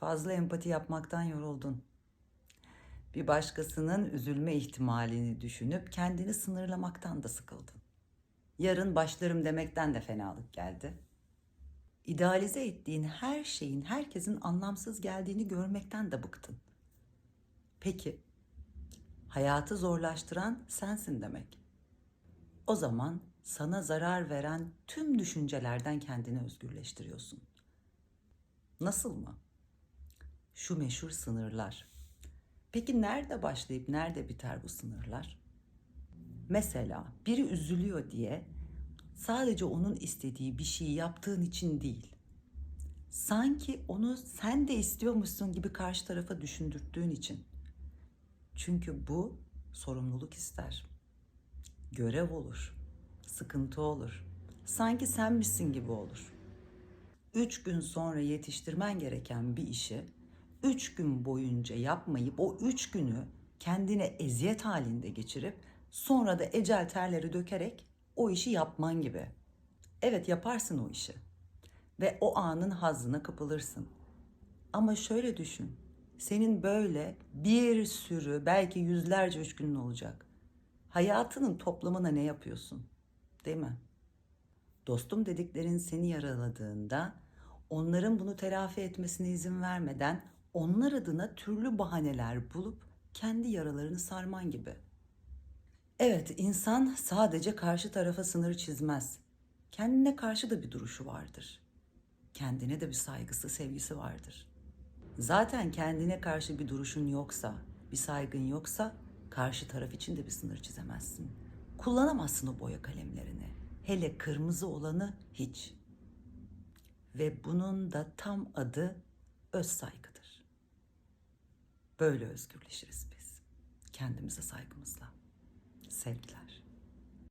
Fazla empati yapmaktan yoruldun. Bir başkasının üzülme ihtimalini düşünüp kendini sınırlamaktan da sıkıldın. Yarın başlarım demekten de fenalık geldi. İdealize ettiğin her şeyin herkesin anlamsız geldiğini görmekten de bıktın. Peki, hayatı zorlaştıran sensin demek. O zaman sana zarar veren tüm düşüncelerden kendini özgürleştiriyorsun. Nasıl mı? Şu meşhur sınırlar. Peki nerede başlayıp nerede biter bu sınırlar? Mesela biri üzülüyor diye sadece onun istediği bir şeyi yaptığın için değil. Sanki onu sen de istiyormuşsun gibi karşı tarafa düşündürttüğün için. Çünkü bu sorumluluk ister. Görev olur. Sıkıntı olur. Sanki senmişsin gibi olur. Üç gün sonra yetiştirmen gereken bir işi üç gün boyunca yapmayıp o üç günü kendine eziyet halinde geçirip sonra da ecel terleri dökerek o işi yapman gibi. Evet yaparsın o işi ve o anın hazzına kapılırsın. Ama şöyle düşün. Senin böyle bir sürü belki yüzlerce üç günün olacak. Hayatının toplamına ne yapıyorsun? Değil mi? Dostum dediklerin seni yaraladığında onların bunu telafi etmesine izin vermeden onlar adına türlü bahaneler bulup kendi yaralarını sarman gibi. Evet, insan sadece karşı tarafa sınır çizmez. Kendine karşı da bir duruşu vardır. Kendine de bir saygısı, sevgisi vardır. Zaten kendine karşı bir duruşun yoksa, bir saygın yoksa karşı taraf için de bir sınır çizemezsin. Kullanamazsın o boya kalemlerini. Hele kırmızı olanı hiç. Ve bunun da tam adı öz saygıdır. Böyle özgürleşiriz biz. Kendimize saygımızla. Sevgiler.